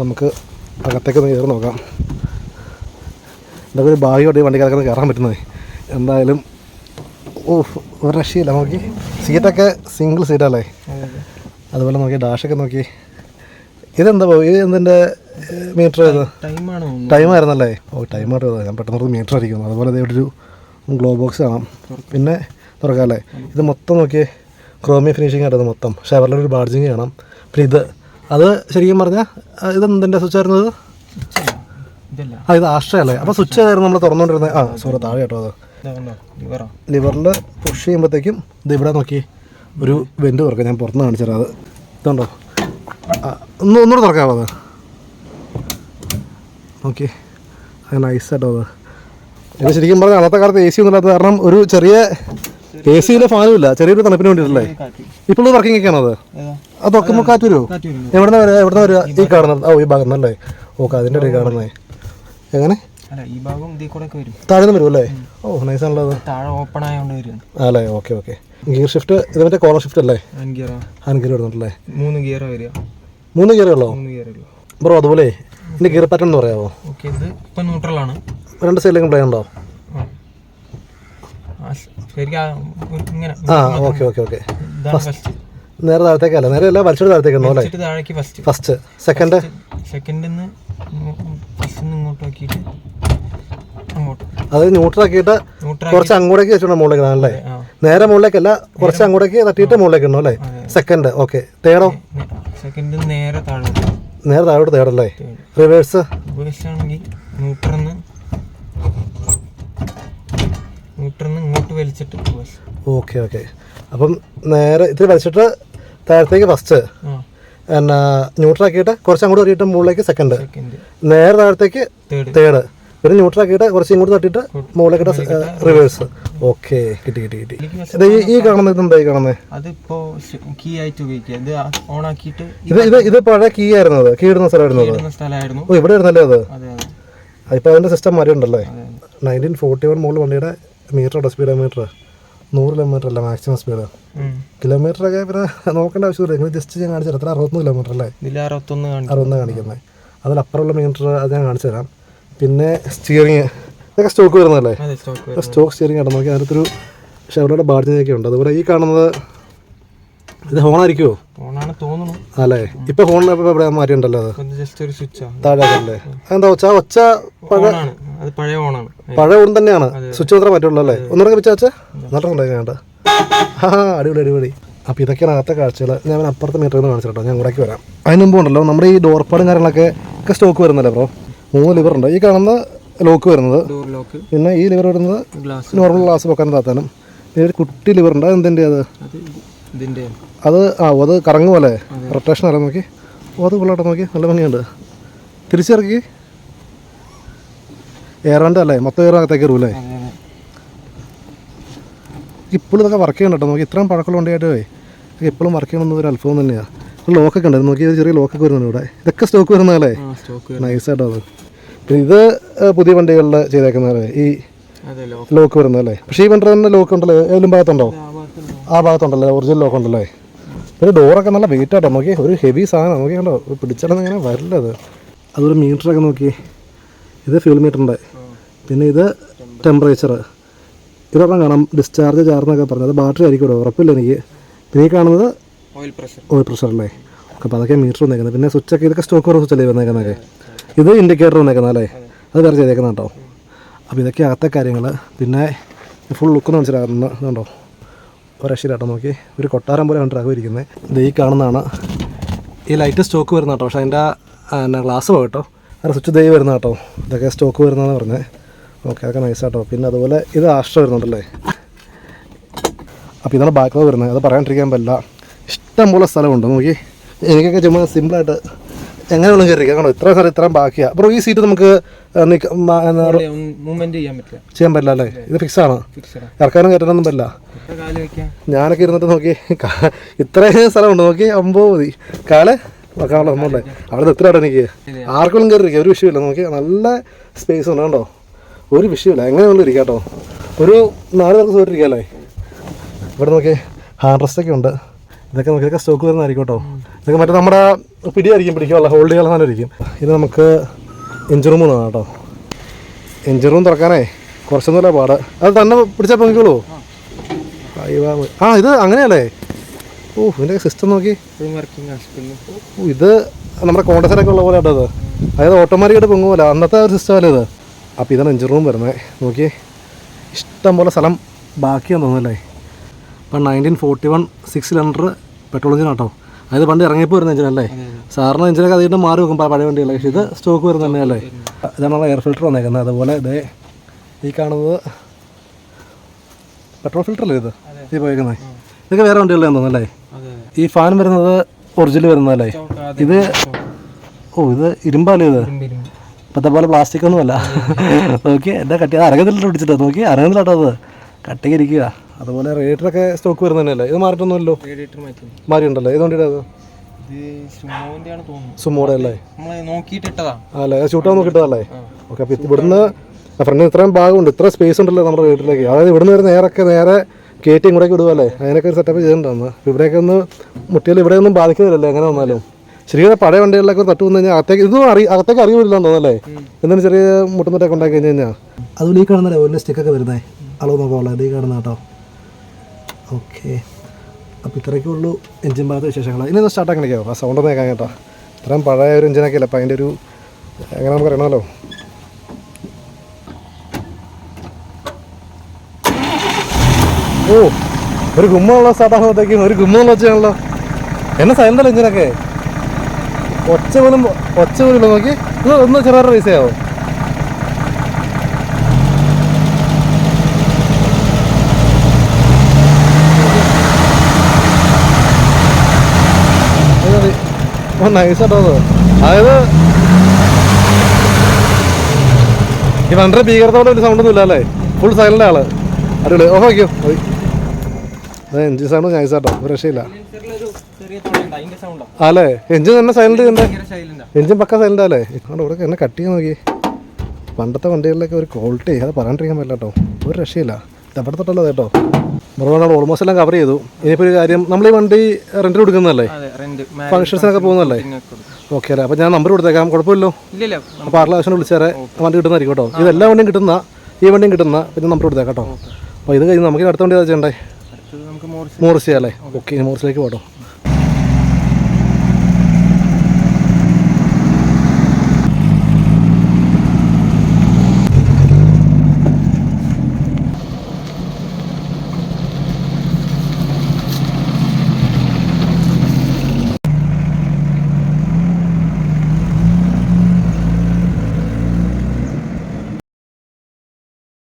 നമുക്ക് അകത്തേക്ക് ഒന്ന് കയറി നോക്കാം. ഇതൊക്കെ ഒരു ഭാഗ്യമായിട്ട് ഈ വണ്ടിക്കാരൊക്കെ കയറാൻ പറ്റുന്നത്. എന്തായാലും ഓ ഒരു രക്ഷയില്ല. നോക്കി സീറ്റൊക്കെ സിംഗിൾ സീറ്റല്ലേ അതുപോലെ നോക്കി ഡാഷൊക്കെ നോക്കി. ഇതെന്താ ഇത് എന്തിന്റെ മീറ്റർ ആയിരുന്നു? ടൈമാണ് ടൈം ആയിരുന്നല്ലേ? ഓ ടൈം ആയിട്ട് ഞാൻ പെട്ടെന്ന് മീറ്റർ അടിക്കുന്നു. അതുപോലെ ഇവിടെ ഒരു ഗ്ലോ ബോക്സ് കാണാം. പിന്നെ തുറക്കാം അല്ലേ? ഇത് മൊത്തം നോക്കിയേ ക്രോമിയ ഫിനിഷിങ് ആയിരുന്നു മൊത്തം. ഷെവറിലൊരു ഒരു ബാർജിങ് കാണാം. പിന്നെ ഇത് അത് ശരിക്കും പറഞ്ഞാൽ ഇത് എന്തിന്റെ സ്വിച്ച് ആയിരുന്നത് ആ ഇത് ആശ്രയ അല്ലേ? അപ്പോൾ സ്വിച്ച് ആയിരുന്നു നമ്മൾ തുറന്നുകൊണ്ടിരുന്നത് ആ സോറി താഴെ കേട്ടോ അത്. ലിവറിൽ പുഷ് ചെയ്യുമ്പോഴത്തേക്കും ഇത് ഇവിടെ നോക്കി ഒരു വെന്റ് തുറക്കാം. ഞാൻ പുറത്ത് കാണിച്ചു അത്. ഇതുണ്ടോ? ആ, ഒന്ന് ഒന്നുകൂടെ തുറക്കാമോ അത്? ഓക്കെ അത് നൈസായിട്ടോ അത്. ഇത് ശരിക്കും പറഞ്ഞാൽ അന്നത്തെ കാലത്ത് എ സി ഒന്നും ഇല്ലാത്ത കാരണം ഒരു ചെറിയ എ സിയിലെ ഫാനും ഇല്ല ചെറിയൊരു തണുപ്പിന് വേണ്ടിയിട്ടല്ലേ? ഇപ്പോഴും ഇപ്പോൾ വർക്കിംഗ് ഒക്കെയാണോ അത്? ഏതാ? അത് ഒക്കെ കാറ്റ് വരുമോ എവിടെന്ന് വരാ? എവിടെ നിന്ന് വരിക എവിടെ നിന്ന് ഈ കാണുന്നത് ഓ ഈ ഭാഗം അല്ലേ? ഓക്കെ അതിന്റെ ഇടയിൽ കാണുന്നത് എങ്ങനെ? വരും. താഴെ വരുമല്ലേ വരും അല്ലേ ഓ നൈസ് ആണല്ലോ താഴെ ഓപ്പൺ ആയതുകൊണ്ട് വരും. അല്ലേ ഓക്കെ ഓക്കെ. ഗിയർ ഷിഫ്റ്റ് ഇത് മറ്റേ കോളർ ഷിഫ്റ്റ് അല്ലേ? ഹാൻഡ് ഗിയർ വരുന്നുണ്ടല്ലേ മൂന്ന് ഗിയർ വരിക. മൂന്ന് ഗിയർ ഉള്ളോ? ബ്രോ അതുപോലെ ഇതിന്റെ ഗിയർ പാറ്റേൺ എന്ന് പറയാമോ ഇപ്പം ന്യൂട്രലാണ് രണ്ട് സൈഡിലേക്കും പ്ലേ ഉണ്ടോ? ആ ഓക്കെ ഓക്കെ ഓക്കെ. നേരെ താഴത്തേക്കല്ല നേരെ അല്ല വലിച്ചോട് താഴത്തേക്കുണ്ടോ അല്ലേ? ഫസ്റ്റ് സെക്കൻഡ് സെക്കൻഡിൽ നിന്ന് ഫസ്റ്റ് നിന്ന് ഇങ്ങോട്ട് നോക്കിയിട്ട് അങ്ങോട്ട്. അത് ന്യൂട്രൽ ആക്കിയിട്ട് കുറച്ച് അങ്ങോട്ടേക്ക് വെച്ചോണ്ട് മുകളിലേക്ക് അല്ലേ? നേരെ മുകളിലേക്കല്ല കുറച്ച് അങ്ങോട്ടേക്ക് തട്ടിയിട്ട് മുകളിലേക്ക് ഉണ്ടോ അല്ലേ? Second okay. തേടോ സെക്കൻഡ് നേരെ താഴോട്ട്. നേരെ താഴോട്ട് തേടല്ലേ റിവേഴ്സ് റിവേഴ്സ് ആണെങ്കിൽ ന്യൂട്രന്ന് ന്യൂട്രന്ന് ഇങ്ങോട്ട് വലിച്ചിട്ട് ഓക്കെ ഓക്കെ. അപ്പം നേരെ ഇത്തിരി വലിച്ചിട്ട് താഴത്തേക്ക് ഫസ്റ്റ് എന്നാ ന്യൂട്രൽ ആക്കിയിട്ട് കുറച്ച് അങ്ങോട്ട് തട്ടിയിട്ട് മുകളിലേക്ക് സെക്കൻഡ് നേരെ താഴത്തേക്ക് തേർഡ് പിന്നെ പിന്നെ ന്യൂട്രാക്കിയിട്ട് കുറച്ച് ഇങ്ങോട്ട് തട്ടിയിട്ട് മുകളിലേക്ക് റിവേഴ്സ് ഓക്കെ കിട്ടി കിട്ടി കിട്ടി. ഇത് ഈ കാണുന്ന കാണുന്നത് ഇതെന്താ ഈ കാണുന്നത്? അതിപ്പോ കീ ആയിട്ട് ഉപയോഗിക്കുക. ഇത് ഓൺ ആക്കിയിട്ട് ഇത് ഇത് ഇത് പഴയ കീ ആയിരുന്നു അത്. കീ ഇടുന്ന സ്ഥലമായിരുന്നു ഓ ഇവിടെ ഇരുന്നല്ലേ അത്? ഇപ്പൊ അതിന്റെ സിസ്റ്റം മാറി ഉണ്ടല്ലേ? നയന്റീൻ ഫോർട്ടി വൺ മുകളിൽ വണ്ടിയുടെ മീറ്റർ സ്പീഡോമീറ്റർ നൂറ് കിലോമീറ്റർ അല്ല മാക്സിമം സ്പീഡ് കിലോമീറ്റർ കിലോമീറ്ററൊക്കെ പിന്നെ നോക്കേണ്ട ആവശ്യമില്ല. നിങ്ങൾ ജസ്റ്റ് ഞാൻ കാണിച്ചു തരാം. എത്ര? അറുപത്തൊന്ന് കിലോമീറ്റർ അല്ലേ? അറുപത്തൊന്ന് കാണിക്കും അറുപത് കാണിക്കുന്നത്. അതിലപ്പുറമുള്ള മീറ്റർ അത് ഞാൻ കാണിച്ചു തരാം. പിന്നെ സ്റ്റിയറിങ് ഇതൊക്കെ സ്റ്റോക്ക് വരുന്നതല്ലേ? സ്റ്റോക്ക് സ്റ്റിയറിങ് സ്റ്റിയറിംഗ് ആണ് നോക്കി അതിനകത്തൊരു ഷെവറുടെ ബാഡ്ജിനൊക്കെ ഉണ്ട്. അതുപോലെ ഈ കാണുന്നത് ഇത് ഹോണായിരിക്കുമോ ഓണാണ് തോന്നുന്നു. അല്ലേ? ഇപ്പൊ ഹോണിനെ മാറ്റിണ്ടല്ലോ അത്? താഴെ അല്ലേ എന്താ ഒച്ച? ഒച്ച പഴയ ഓണാണ്. പഴയ ഓൺ തന്നെയാണ്. സ്വിച്ച് മാത്രമേ പറ്റുള്ളൂ അല്ലേ? ഒന്നുകൂടെ വെച്ചാ നല്ല ഉണ്ടായി കേട്ടോ. ആ അടിപൊളി അടിപൊളി. അപ്പോൾ ഇതൊക്കെയാണ് അകത്തെ കാഴ്ചകൾ. ഞാൻ അപ്പുറത്തെ മീറ്ററിൽ നിന്ന് കാണിച്ചു കേട്ടോ. ഞാൻ ഇവിടേക്ക് വരാം. അതിന് മുമ്പ് ഉണ്ടല്ലോ നമ്മുടെ ഈ ഡോർപ്പാടും കാര്യങ്ങളൊക്കെ ഒക്കെ സ്റ്റോക്ക് വരുന്നല്ലേ ബ്രോ മൂന്ന് ലിവർ ഉണ്ട്. ഈ കാണുന്ന ലോക്ക് വരുന്നത്. പിന്നെ ഈ ലിവർ വരുന്നത് ഗ്ലാസ് നോർമൽ ഗ്ലാസ് വെക്കാൻ താത്താനും. പിന്നെ ഒരു കുട്ടി ലിവർ ഉണ്ട്. അത് എന്തിന്റെ അത്? അത് ആ അത് കറങ്ങുമല്ലേ റൊട്ടേഷൻ അല്ല നോക്കി. ഓ അത് കൊള്ളാട്ടെ നോക്കി. നല്ല ഭംഗിയുണ്ട്. തിരിച്ചിറക്കി ഏറാണ്ട് അല്ലേ മൊത്തം ഏറെ അകത്തേക്ക് കയറൂലേ അതെ അതെ ഇപ്പോഴും ഇതൊക്കെ വർക്ക് ചെയ്യണം കേട്ടോ. നോക്കി ഇത്രയും പഴക്കമുള്ള വണ്ടിയായിട്ടേ ഇപ്പോഴും വർക്ക് ചെയ്യണമെന്ന് ഒരു അത്ഭുതം തന്നെയാണ് ഒരു ലോക്കൊക്കെ ഉണ്ട് നോക്കി ചെറിയ ലോക്കൊക്കെ വരുന്നുണ്ട് ഇവിടെ. ഇതൊക്കെ സ്റ്റോക്ക് വരുന്നതല്ലേ? നൈസായിട്ടോ അത്. പിന്നെ ഇത് പുതിയ വണ്ടികളിൽ ചെയ്തേക്കുന്നതല്ലേ? ഈ ലോക്ക് വരുന്നതല്ലേ? പക്ഷേ ഈ വണ്ടി തന്നെ ലോക്ക് ഉണ്ടല്ലോ. ഏതെങ്കിലും ഭാഗത്തുണ്ടോ? ആ ഭാഗത്തുണ്ടോ. ആ ഭാഗത്തുണ്ടല്ലേ. ഒറിജിനൽ ലോക്ക് ഉണ്ടല്ലേ? പിന്നെ ഡോറൊക്കെ നല്ല വെയിറ്റ് ആട്ടോ. നോക്കി ഒരു ഹെവി സാധനം നോക്കി കണ്ടോ പിടിച്ചാലൊന്നും ഇങ്ങനെ വരില്ല അത്. അതൊരു മീറ്ററൊക്കെ നോക്കി ഇത് ഫ്യൂൽ മീറ്ററിന്റെ പിന്നെ ഇത് ടെമ്പറേച്ചർ ഇതൊരെണ്ണം കാണാം. ഡിസ്ചാർജ് ചാർന്നൊക്കെ പറഞ്ഞത് ബാറ്ററി ആയിരിക്കും ഇവിടെ. ഉറപ്പില്ല എനിക്ക്. പിന്നെ ഈ കാണുന്നത് ഓയിൽ പ്രഷർ ഓയിൽ പ്രഷർ അല്ലേ? ഓക്കെ അപ്പോൾ അതൊക്കെ മീറ്റർ വന്നേക്കുന്നത് പിന്നെ സ്വിച്ചൊക്കെ ഇതൊക്കെ സ്റ്റോക്ക് കുറവ് സ്വിച്ചല്ലേ വന്നേക്കുന്നതൊക്കെ? ഇത് ഇൻഡിക്കേറ്റർ വന്നേക്കുന്നത് അല്ലേ? അത് വേറെ ചെയ്തേക്കുന്ന കേട്ടോ. അപ്പോൾ ഇതൊക്കെ അകത്തെ കാര്യങ്ങൾ പിന്നെ ഫുൾ ലുക്ക് എന്ന് ഇതുണ്ടോ ഒരു രക്ഷയിലാട്ടോ നോക്കി. ഒരു കൊട്ടാരം പോലെ കണ്ടിട്ടാകും ഇരിക്കുന്നത് ഇത് ഈ കാണുന്നതാണ്. ഈ ലൈറ്റ് സ്റ്റോക്ക് വരുന്ന കേട്ടോ. പക്ഷേ അതിന്റെ ഗ്ലാസ് പോയി അതിന്റെ സ്വിച്ച് ദൈവം വരുന്ന കേട്ടോ ഇതൊക്കെ സ്റ്റോക്ക് വരുന്നതെന്ന് പറഞ്ഞത് ഓക്കെ അതൊക്കെ നൈസ് കേട്ടോ പിന്നെ അതുപോലെ ഇത് ആഷ്ട്ര വരുന്നുണ്ടല്ലേ? അപ്പോൾ ഇതാണ് ബാക്ക് വരുന്നത്. അത് പറയാണ്ടിരിക്കാൻ പറ്റില്ല. ഇഷ്ടംപോലെ സ്ഥലമുണ്ട്. നോക്കി. എനിക്കൊക്കെ ചുമ്മാ സിമ്പിളായിട്ട് എങ്ങനെ വേണം കയറിയിരിക്കാം കാണോ ഇത്രയും സ്ഥലം ഇത്രയും ബാക്കിയാണ് അപ്പോൾ ഈ സീറ്റ് നമുക്ക് മൂവ്മെന്റ് ചെയ്യാൻ പറ്റില്ല. ചെയ്യാൻ പറ്റില്ല അല്ലേ? ഇത് ഫിക്സ് ആണ്. ഇറക്കാനും കയറ്റാനൊന്നും പറ്റില്ല. ഞാനൊക്കെ ഇരുന്നിട്ട് നോക്കി. ഇത്രയും സ്ഥലമുണ്ട്. നോക്കി അമ്പോ മതി. കാൽ വെക്കാനുള്ള സംഭവം അവിടെ എത്ര ഇടം എനിക്ക് ആർക്കും കയറിയിരിക്കുക ഒരു വിഷയമില്ല. നോക്കി നല്ല സ്പേസ് ഉണ്ട് കേട്ടോ ഒരു വിഷയമില്ല. എങ്ങനെ വേണം ഇരിക്കാം കേട്ടോ. ഒരു നാല് പേർക്ക് സുഖമായിട്ടിരിക്കാമല്ലേ. ഇവിടെ നോക്കി ഹാൻഡ് റെസ്റ്റ് ഒക്കെ ഉണ്ട്. ഇതൊക്കെ നമുക്ക് ഇതൊക്കെ സ്റ്റോക്ക് വരുന്നതായിരിക്കും കേട്ടോ. ഇതൊക്കെ മറ്റേ നമ്മുടെ പിടിയായിരിക്കും പിടിക്കാനുള്ള ഹോൾഡ് ചെയ്യാനുള്ള സാധനം ഇരിക്കും ഇത് നമുക്ക് എഞ്ചിൻ റൂം എന്നാണ് കേട്ടോ. എഞ്ചിൻ റൂം തുറക്കാനേ കുറച്ചൊന്നുമില്ല പാട്. അത് തന്നെ പിടിച്ചാൽ പൊങ്ങിക്കോളൂ. ആ ഇത് അങ്ങനെയല്ലേ? ഓ ഇതിന്റെ സിസ്റ്റം നോക്കി. വർക്കിംഗ് ഇത് നമ്മുടെ കോണ്ടസറൊക്കെ ഉള്ള പോലെ കേട്ടോ അതായത് ഓട്ടോമാറ്റിക്കായിട്ട് പൊങ്ങുമല്ല അന്നത്തെ ഒരു സിസ്റ്റം അല്ലേ ഇത്? അപ്പോൾ ഇതാണ് എഞ്ചിൻ റൂം വരുന്നത് നോക്കിയേ. ഇഷ്ടം പോലെ സ്ഥലം ബാക്കിയാന്ന് തോന്നുന്നല്ലേ ഇപ്പം nineteen forty one six cylinder petrol engine auto. അതായത് പണ്ട് ഇറങ്ങിയപ്പോൾ വരുന്ന എഞ്ചിനല്ലേ സാറിന് എഞ്ചിനൊക്കെ അതിന്റെ മാറി വെക്കും പഴയ വണ്ടികളെ. പക്ഷേ ഇത് സ്റ്റോക്ക് വരുന്ന തന്നെയല്ലേ ഇതാണ് എയർ ഫിൽറ്റർ വന്നേക്കുന്നത്. അതുപോലെ ഇതേ ഈ കാണുന്നത് പെട്രോൾ ഫിൽറ്റർ അല്ലേ ഇത്? ഈ പോയേക്കുന്നത് ഇതൊക്കെ വേറെ വണ്ടികളിൽ തോന്നുന്നല്ലേ അതെ. ഈ ഫാൻ വരുന്നത് ഒറിജിനൽ വരുന്നതല്ലേ? ഇത് ഓ ഇത് ഇരുമ്പാലേ ഇത്? ഇപ്പത്തെ ഇപ്പോഴത്തെ പോലെ പ്ലാസ്റ്റിക് ഒന്നുമല്ല. നോക്കി എന്താ കട്ടി അരങ്ങത്തിലിട്ട് പിടിച്ചിട്ട് നോക്കി അരങ്ങത്തിലാട്ടോ അത്. കട്ടിക്ക് ഇരിക്കുക അതുപോലെ റേറ്ററൊക്കെ സ്റ്റോക്ക് വരുന്നതല്ലേ ഇത് മാറിയിട്ടൊന്നുമല്ലോ മാറ്റി. മാറിയുണ്ടല്ലോ ഏത് വണ്ടിയുടെ അത്? ഇത് സുമോടെ അല്ലേ? അല്ലേ? ഷൂട്ടാൻ നോക്കിയിട്ടതല്ലേ? ഓക്കെ അപ്പോൾ ഇവിടുന്ന് ഫ്രണ്ടിന് ഇത്രയും ഭാഗമുണ്ട്. ഇത്ര സ്പേസ് ഉണ്ടല്ലോ നമ്മുടെ വീട്ടിലേക്ക്. അതായത് ഇവിടുന്ന് വരുന്ന നേരൊക്കെ നേരെ കയറ്റി ഇങ്ങോട്ടേക്ക് വിടുവല്ലേ അതിനൊക്കെ ഒരു സെറ്റപ്പ് ചെയ്തിട്ടുണ്ടായിരുന്നു ഇവിടെയൊക്കെ ഒന്ന് മുട്ടിയാൽ ഇവിടെ ഒന്നും ബാധിക്കുന്നില്ലല്ലേ എങ്ങനെ വന്നാലും? ശരിക്കും പഴയ വണ്ടികളിലൊക്കെ തട്ടു വന്നു കഴിഞ്ഞാൽ അകത്തേക്ക് ഇതൊന്നും അറി അകത്തേക്ക് അറിയില്ല തോന്നല്ലേ എന്തിനും ചെറിയ മുട്ടുമുട്ടൊക്കെ ഉണ്ടാക്കി കഴിഞ്ഞ് കഴിഞ്ഞാൽ അതുപോലെ ഈ കാണുന്നല്ലേ വലിയ സ്റ്റിക്കൊക്കെ വരുന്നേ? അളവ് നോക്കാവുള്ള ഈ കാണുന്ന കേട്ടോ. ഓക്കെ അപ്പോൾ ഇത്രയൊക്കെ ഉള്ളൂ എഞ്ചിൻ ഭാഗത്ത് വിശേഷങ്ങൾ ഇനി ഒന്ന് സ്റ്റാർട്ട് ആ സൗണ്ട് ഒന്ന് കേൾക്കാൻ കേട്ടോ. ഇത്രയും പഴയ ഒരു എഞ്ചിനൊക്കെ അല്ല? അപ്പോൾ അതിന്റെ ഒരു എങ്ങനെ നമുക്ക് അറിയണമല്ലോ? ഓ ഒരു ഗുമ്മുള്ള സാധാരണത്തേക്കും ഒരു ഗുമ്മുള്ള വെച്ചാണല്ലോ എന്നെ സൈലന്റല്ല എഞ്ചിനൊക്കെ ഒച്ച പോലും ഒച്ച പോലും നോക്കി. ഒന്ന് ചെറിയ നൈസാട്ടോ അത്. അതായത് ഈ ഒരു ഇല്ല അല്ലേ? ഫുൾ സൈലന്റ് ആൾ അടിപൊളി. ഓഹോ മതി അത് എൻജിൻ സൗണ്ട് ഒരു രക്ഷയില്ല. ഒരു സൗണ്ടാ അല്ലേ എഞ്ചിൻ തന്നെ സൈലന്റ് ചെയ്യണ്ടേ? സൈലന്റാ എഞ്ചിൻ പക്ക സൈലന്റ് അല്ലേ ഇവിടെ എന്നെ കട്ട് ചെയ്യാൻ നോക്കി. പണ്ടത്തെ വണ്ടികളിലൊക്കെ ഒരു ക്വാളിറ്റി അത് പറയാണ്ടിരിക്കാൻ പറ്റില്ല കേട്ടോ ഒരു രക്ഷയില്ല. ഇത് എവിടെ തൊട്ടല്ലോ കേട്ടോ. നമ്മൾ ഓൾമോസ്റ്റ് എല്ലാം കവർ ചെയ്തു. ഇനിയിപ്പോൾ ഒരു കാര്യം നമ്മൾ ഈ വണ്ടി റെന്റ് കൊടുക്കുന്നതല്ലേ? ഫംഗ്ഷൻസിനൊക്കെ പോകുന്നതല്ലേ? ഓക്കെ അല്ലേ. അപ്പോൾ ഞാൻ നമ്പർ കൊടുത്തേക്കാം. കുഴപ്പമില്ലല്ലോ? അപ്പോൾ ആറ് ലക്ഷം വിളിച്ചേരെ? വണ്ടി കിട്ടുന്നതായിരിക്കും കേട്ടോ ഇതെല്ലാം വണ്ടിയും കിട്ടുന്ന ഈ വണ്ടിയും കിട്ടുന്ന പിന്നെ നമ്പർ കൊടുത്തേക്കാം കേട്ടോ അപ്പോൾ ഇത് കഴിഞ്ഞ് നമുക്ക് അടുത്ത വണ്ടി ചെയ്യണ്ടേ? മോർസ് ഓക്കെ മോറിസിലേക്ക് പോട്ടോ.